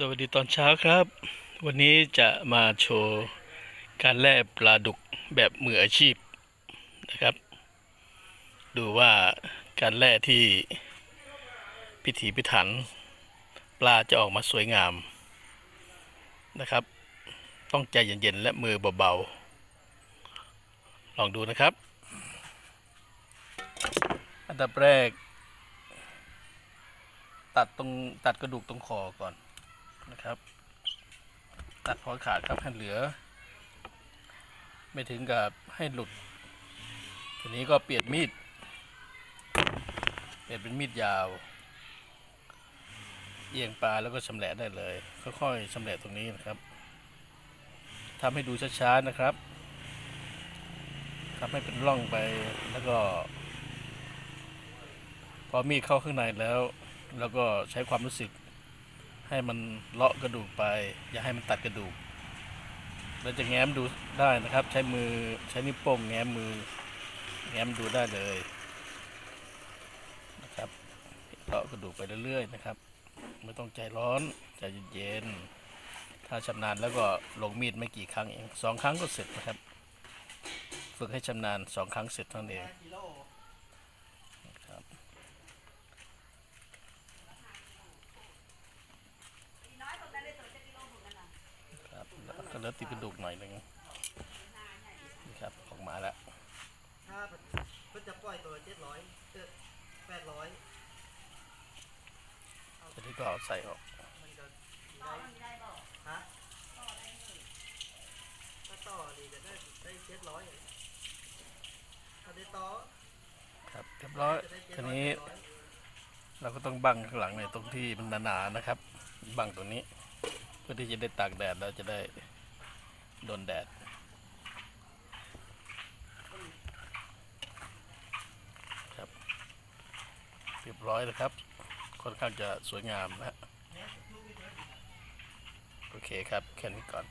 สวัสดีตอนเช้าครับ วันนี้จะมาโชว์การแล่ปลาดุกแบบมืออาชีพนะครับ ดูว่าการแล่ที่พิถีพิถัน ปลาจะออกมาสวยงามนะครับ ต้องใจเย็นๆและมือเบาๆ ลองดูนะครับ อันดับแรก ตัดตรงตัดกระดูกตรงคอก่อน นะครับ ตัดพอขาดครับให้เหลือ ไม่ถึงกับให้หลุด ทีนี้ก็เปลี่ยนมีด เปลี่ยนเป็นมีดยาว เอียงปลาแล้วก็ชำแหละได้เลย ค่อยๆชำแหละตรงนี้นะครับทำให้ดูช้าๆนะครับทำให้เป็นร่องไปแล้วก็ พอมีดเข้าข้างในแล้ว แล้วก็ใช้ความรู้สึก ให้มันเลาะกระดูกไป อย่าให้มันตัดกระดูกเราจะแง้มดูได้นะครับ ใช้มือใช้นิ้วโป้งแง้มมือ แง้มดูได้เลยนะครับเลาะกระดูกไปเรื่อยๆนะครับ ไม่ต้องใจร้อนใจเย็นๆถ้าชำนาญแล้วก็ลงมีดไม่กี่ครั้งเองสองครั้งก็เสร็จนะครับ ฝึกให้ชำนาญสองครั้งเสร็จเท่านั้นเองครับ ครับ แล้วก็เหลือติดกระดูกหน่อยหนึ่งนี่ครับออกมาแล้ว ถ้าเพิ่นจะปล่อยตัวเจ็ดร้อยแปดร้อยทีนี้ก็เอาใส่ออกมันจะได้ฮะถ้าต่อดีจะได้ได้เจ็ดร้อยถ้าได้ต่อครับเรียบร้อยจะได้เจ็ดทีร้อยนี้แปดร้อยเราก็ต้องบังข้างหลังในตรงที่มันหนาๆนะครับ บังตรงนี้ เพื่อที่จะได้ตากแดดแล้วจะได้ โดนแดดครับเรียบร้อยแล้วครับ ค่อนข้างจะสวยงามนะฮะโอเคครับ แค่นี้ก่อน